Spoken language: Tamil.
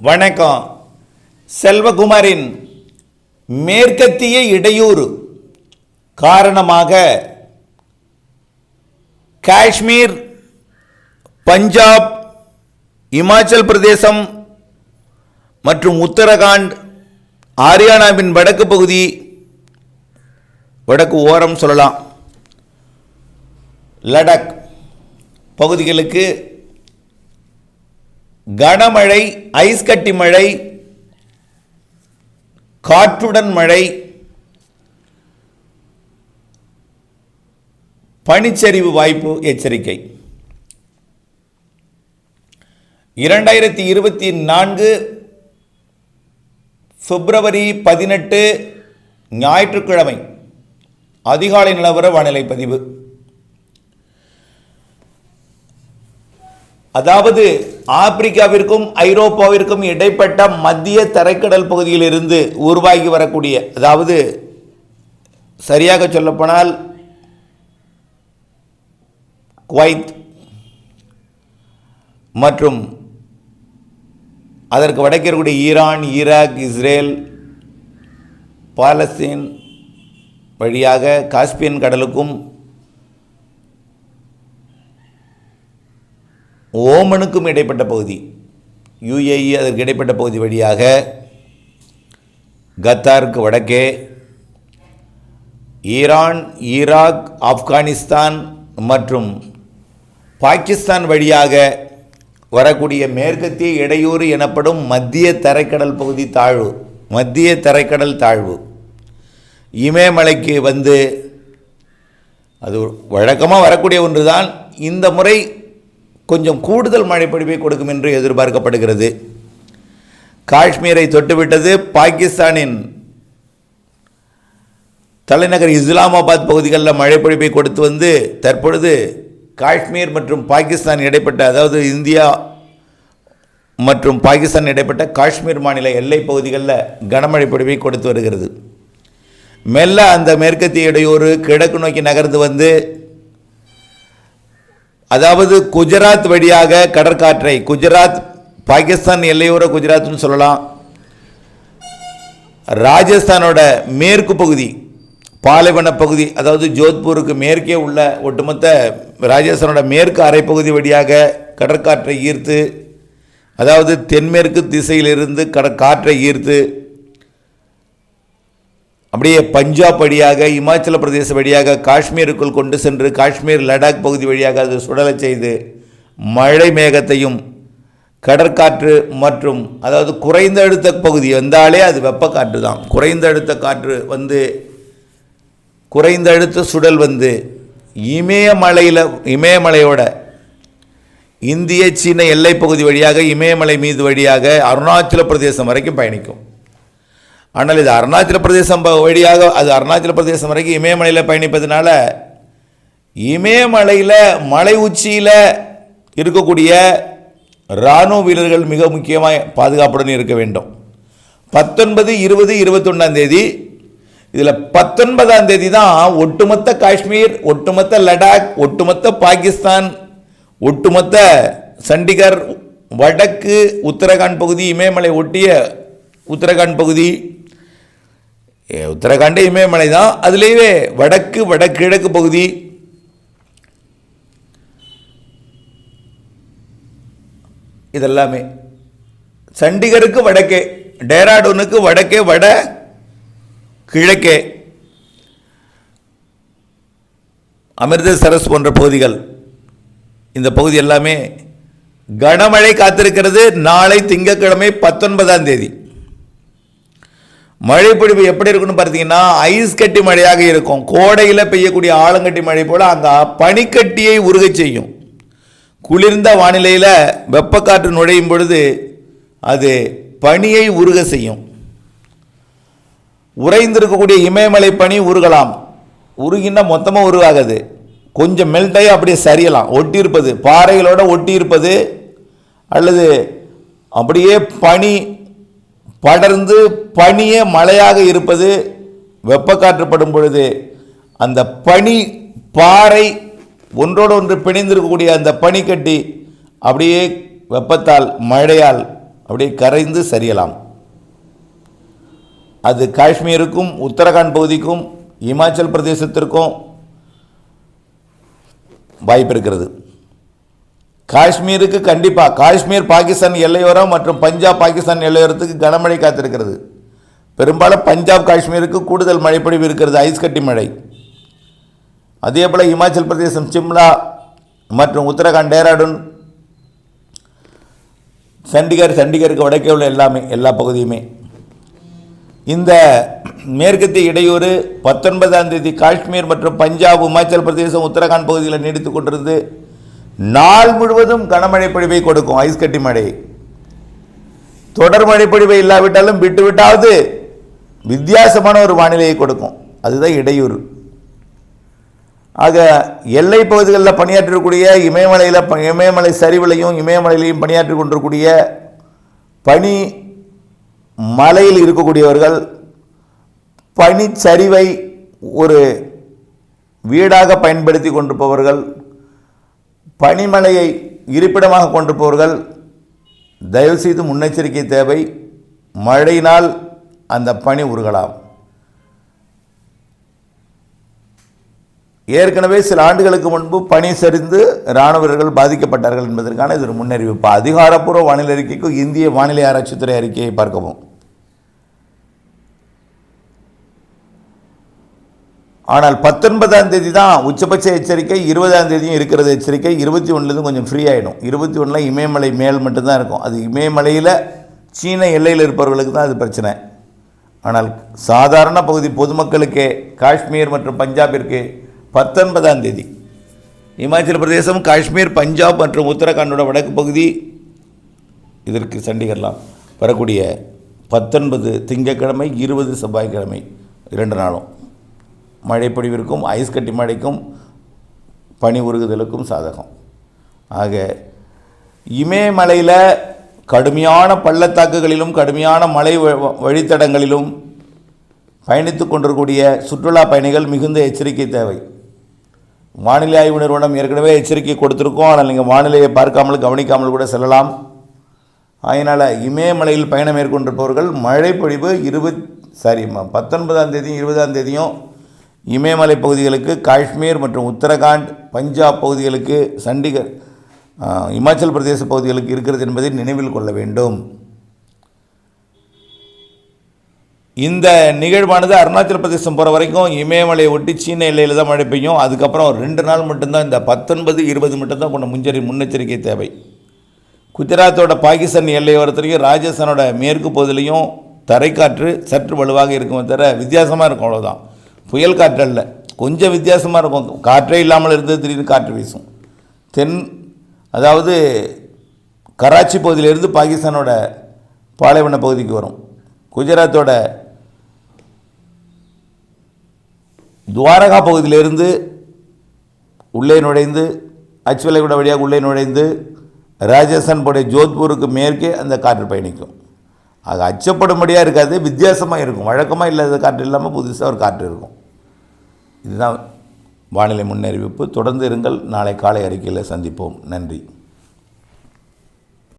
வணக்கம். செல்வகுமாரின் மேற்கத்திய இடையூறு காரணமாக காஷ்மீர் பஞ்சாப் இமாச்சல் பிரதேசம் மற்றும் உத்தரகாண்ட் ஹரியானாவின் வடக்கு பகுதி வடக்கு ஓரம் சொல்லலாம். லடாக் பகுதிகளுக்கு கனமழை ஐஸ் கட்டி மழை காற்றுடன் மழை பனிச்சரிவு வாய்ப்பு எச்சரிக்கை. இரண்டாயிரத்தி இருபத்தி நான்கு பிப்ரவரி பதினெட்டு ஞாயிற்றுக்கிழமை அதிகாலை நிலவர வானிலை பதிவு. அதாவது ஆப்பிரிக்காவிற்கும் ஐரோப்பாவிற்கும் இடைப்பட்ட மத்திய தரைக்கடல் பகுதியிலிருந்து உருவாகி வரக்கூடிய அதாவது சரியாக சொல்லப்போனால் குவைத் மற்றும் அதற்கு வடக்கே இருக்கக்கூடிய ஈரான் ஈராக் இஸ்ரேல் பாலஸ்தீன் வழியாக காஸ்பியன் கடலுக்கும் ஓமனுக்கும் இடைப்பட்ட பகுதி யுஏஇ அதற்கு இடைப்பட்ட பகுதி வழியாக கத்தாருக்கு வடக்கே ஈரான் ஈராக் ஆப்கானிஸ்தான் மற்றும் பாகிஸ்தான் வழியாக வரக்கூடிய மேற்கத்திய இடையூறு எனப்படும் மத்திய தரைக்கடல் பகுதி தாழ்வு மத்திய தரைக்கடல் தாழ்வு. இமயமலைக்கு வந்து அது வழக்கமாக வரக்கூடிய ஒன்று தான் இந்த முறை கொஞ்சம் கூடுதல் மழைப்பொழிவை கொடுக்கும் என்று எதிர்பார்க்கப்படுகிறது. காஷ்மீரை தொட்டுவிட்டது பாகிஸ்தானின் தலைநகர் இஸ்லாமாபாத் பகுதிகளில் மழைப்பொழிவை கொடுத்து வந்து தற்பொழுது காஷ்மீர் மற்றும் பாகிஸ்தான் இடைப்பட்ட அதாவது இந்தியா மற்றும் பாகிஸ்தான் இடைப்பட்ட காஷ்மீர் மாநில எல்லை பகுதிகளில் கனமழை பொழிவை கொடுத்து வருகிறது. மெல்ல அந்த மேற்கத்திய இடையூறு கிழக்கு நோக்கி நகர்ந்து வந்து அதாவது குஜராத் வழியாக கடற்காற்றை குஜராத் பாகிஸ்தான் எல்லையோர குஜராத்னு சொல்லலாம். ராஜஸ்தானோட மேற்கு பகுதி பாலைவன பகுதி அதாவது ஜோத்பூருக்கு மேற்கே உள்ள ஒட்டுமொத்த ராஜஸ்தானோட மேற்கு அரைப்பகுதி வழியாக கடற்காற்றை ஈர்த்து அதாவது தென்மேற்கு திசையிலிருந்து கட காற்றை ஈர்த்து அப்படியே பஞ்சாப் வழியாக இமாச்சல பிரதேச வழியாக காஷ்மீருக்குள் கொண்டு சென்று காஷ்மீர் லடாக் பகுதி வழியாக அது சுடலை செய்து மழை மேகத்தையும் கடற்காற்று மற்றும் அதாவது குறைந்த அழுத்த பகுதி வந்தாலே அது வெப்பக்காற்று தான். குறைந்த அழுத்த காற்று வந்து குறைந்த அழுத்த சுடல் வந்து இமயமலையில் இமயமலையோட இந்திய சீன எல்லைப்பகுதி வழியாக இமயமலை மீது வழியாக அருணாச்சல பிரதேசம் வரைக்கும் பயணிக்கும். ஆனால் இது அருணாச்சல பிரதேசம் வழியாக அது அருணாச்சல பிரதேசம் வரைக்கும் இமயமலையில் பயணிப்பதனால இமயமலையில் மலை உச்சியில் இருக்கக்கூடிய இராணுவ வீரர்கள் மிக முக்கியமாக பாதுகாப்புடன் இருக்க வேண்டும். பத்தொன்பது இருபது இருபத்தொன்னாம் தேதி இதில் பத்தொன்பதாம் தேதி தான் ஒட்டுமொத்த காஷ்மீர் ஒட்டுமொத்த லடாக் ஒட்டுமொத்த பாகிஸ்தான் ஒட்டுமொத்த சண்டிகர் வடக்கு உத்தரகாண்ட் பகுதி இமயமலை ஒட்டிய உத்தரகாண்ட் பகுதி உத்தரகாண்டே இமயமலை தான் அதுலேயே வடக்கு வடகிழக்கு பகுதி. இதெல்லாமே. சண்டிகருக்கு வடக்கே டேராடூனுக்கு வடக்கே வட கிழக்கே. அமிர்தசரஸ் போன்ற பகுதிகள். இந்த பகுதி எல்லாமே கனமழை காத்திருக்கிறது. நாளை திங்கட்கிழமை பத்தொன்பதாம் தேதி. மழைப்பொழிவு எப்படி இருக்குன்னு பார்த்தீங்கன்னா ஐஸ் கட்டி மழையாக இருக்கும். கோடையில் பெய்யக்கூடிய ஆலங்கட்டி மழை போல் அந்த பனிக்கட்டியை உருகச் செய்யும். குளிர்ந்த வானிலையில் வெப்பக்காற்று நுழையும் பொழுது அது பனியை உருக செய்யும். உறைந்திருக்கக்கூடிய இமயமலை பனி உருகலாம். உருகினா மொத்தமாக உருவாகாது கொஞ்சம் மெல்ட்டாகி அப்படியே சரியலாம். ஒட்டி இருப்பது பாறைகளோடு ஒட்டி இருப்பது அல்லது அப்படியே பனி படர்ந்து பனியே மழையாக இருப்பது வெப்பக்காற்று படும் பொழுது அந்த பனி பாறை ஒன்றோடு ஒன்று பிணைந்திருக்கக்கூடிய அந்த பனிக்கட்டி அப்படியே வெப்பத்தால் மழையால் அப்படியே கரைந்து சரியலாம். அது காஷ்மீருக்கும் உத்தரகாண்ட் பகுதிக்கும் இமாச்சல் பிரதேசத்திற்கும் வாய்ப்பு இருக்கிறது. காஷ்மீருக்கு கண்டிப்பாக காஷ்மீர் பாகிஸ்தான் எல்லையோரம் மற்றும் பஞ்சாப் பாகிஸ்தான் எல்லையோரத்துக்கு கனமழை காத்திருக்கிறது. பெரும்பாலும் பஞ்சாப் காஷ்மீருக்கு கூடுதல் மழைப்பொழிவு இருக்கிறது ஐஸ்கட்டி மழை. அதே போல் இமாச்சல் பிரதேசம் சிம்லா மற்றும் உத்தரகாண்ட் டேராடூன் சண்டிகர் சண்டிகருக்கு வடக்கே உள்ள எல்லாமே எல்லா பகுதியுமே. இந்த மேற்கத்திய இடையூறு பத்தொன்பதாம் தேதி காஷ்மீர் மற்றும் பஞ்சாப் இமாச்சல் பிரதேசம் உத்தரகாண்ட் பகுதியில் நீடித்து கொண்டிருந்து நாள் முழுவதும் கனமழை பொழிவை கொடுக்கும் ஐஸ் கட்டி மழை. தொடர் மழை பொழிவை இல்லாவிட்டாலும் விட்டு விட்டாவது வித்தியாசமான ஒரு வானிலையை கொடுக்கும். அதுதான் இடையூறு. ஆக எல்லை பகுதிகளில் பணியாற்றக்கூடிய இமயமலையில் ப- இமயமலை சரிவிலையும் இமயமலையிலையும் பணியாற்றி கொண்டிருக்கூடிய பனி மலையில் இருக்கக்கூடியவர்கள் பனிச்சரிவை ஒரு வீடாக பயன்படுத்தி கொண்டிருப்பவர்கள் பனிமலையை இருப்பிடமாக கொண்டு போவர்கள் தயவுசெய்து முன்னெச்சரிக்கை தேவை. மழையினால் அந்த பனி உருகலாம். ஏற்கனவே சில ஆண்டுகளுக்கு முன்பு பனி சரிந்து இராணுவ வீரர்கள் பாதிக்கப்பட்டார்கள் என்பதற்கான இது ஒரு முன்னறிவிப்பு. அதிகாரப்பூர்வ வானிலை அறிக்கைக்கு இந்திய வானிலை ஆராய்ச்சித்துறை அறிக்கையை பார்க்கவும். ஆனால் பத்தொன்பதாம் தேதி தான் உச்சபட்ச எச்சரிக்கை இருபதாம் தேதியும் இருக்கிறது எச்சரிக்கை இருபத்தி ஒன்றுலேருந்து கொஞ்சம் ஃப்ரீ ஆகிடும் இருபத்தி ஒன்றில் இமயமலை மேல் மட்டும்தான் இருக்கும். அது இமயமலையில் சீன எல்லையில் இருப்பவர்களுக்கு தான் அது பிரச்சனை. ஆனால் சாதாரண பகுதி பொதுமக்களுக்கே காஷ்மீர் மற்றும் பஞ்சாபிற்கு பத்தொன்பதாம் தேதி. இமாச்சல பிரதேசம் காஷ்மீர் பஞ்சாப் மற்றும் உத்தரகாண்டோட வடக்கு பகுதி இதற்கு சண்டிகர்லாம் வரக்கூடிய பத்தொன்பது திங்கட்கிழமை இருபது செவ்வாய்க்கிழமை இரண்டு நாளும். மழைப்பொழிவிற்கும் ஐஸ் கட்டி மழைக்கும் பனி உருகுதலுக்கும் சாதகம். ஆக இமயமலையில் கடுமையான பள்ளத்தாக்குகளிலும் கடுமையான மலை வ- வழித்தடங்களிலும் பயணித்து கொண்டிருக்கக்கூடிய சுற்றுலா பயணிகள் மிகுந்த எச்சரிக்கை தேவை. வானிலை ஆய்வு நிறுவனம் ஏற்கனவே எச்சரிக்கை கொடுத்துருக்கோம். ஆனால் நீங்கள் வானிலையை பார்க்காமல் கவனிக்காமல் கூட செல்லலாம். அதனால் இமயமலையில் பயணம் மேற்கொண்டிருப்பவர்கள் மழை பொழிவு இருபத் சாரி பத்தொன்பதாம் தேதியும் இருபதாம் தேதியும் இமயமலை பகுதிகளுக்கு காஷ்மீர் மற்றும் உத்தரகாண்ட் பஞ்சாப் பகுதிகளுக்கு சண்டிகர் இமாச்சல் பிரதேச பகுதிகளுக்கு இருக்கிறது என்பதை நினைவில் கொள்ள வேண்டும். இந்த நிகழ்வானது அருணாச்சல பிரதேசம் போகிற வரைக்கும் இமயமலையை ஒட்டி சீன எல்லையில் தான் மழை பெய்யும். அதுக்கப்புறம் ரெண்டு நாள் மட்டும்தான் இந்த பத்தொன்பது இருபது மட்டும்தான் கொண்ட முஞ்சரி முன்னெச்சரிக்கை தேவை. குஜராத்தோட பாகிஸ்தான் எல்லையோரத்துலையும் ராஜஸ்தானோட மேற்கு பகுதியிலையும் தரைக்காற்று சற்று வலுவாக இருக்கும் தவிர வித்தியாசமாக இருக்கும் அவ்வளோதான் புயல் காற்று அல்ல கொஞ்சம் வித்தியாசமாக இருக்கும். காற்றே இல்லாமல் இருந்து திடீர்னு காற்று வீசும். தென் அதாவது கராச்சி பகுதியிலிருந்து பாகிஸ்தானோட பாலைவன பகுதிக்கு வரும். குஜராத்தோட துவாரகா பகுதியிலிருந்து உள்ளே நுழைந்து அச்சுவலைகுட வழியாக உள்ளே நுழைந்து ராஜஸ்தான் போடைய ஜோத்பூருக்கு மேற்கே அந்த காற்று பயணிக்கும். அது அச்சப்படும்படியாக இருக்காது வித்தியாசமாக இருக்கும். வழக்கமாக இல்லாத காற்று இல்லாமல் புதுசாக ஒரு காற்று இருக்கும். இதுதான் வானிலை முன்னறிவிப்பு. தொடர்ந்து இருங்கள். நாளை காலை அறிக்கையில் சந்திப்போம். நன்றி.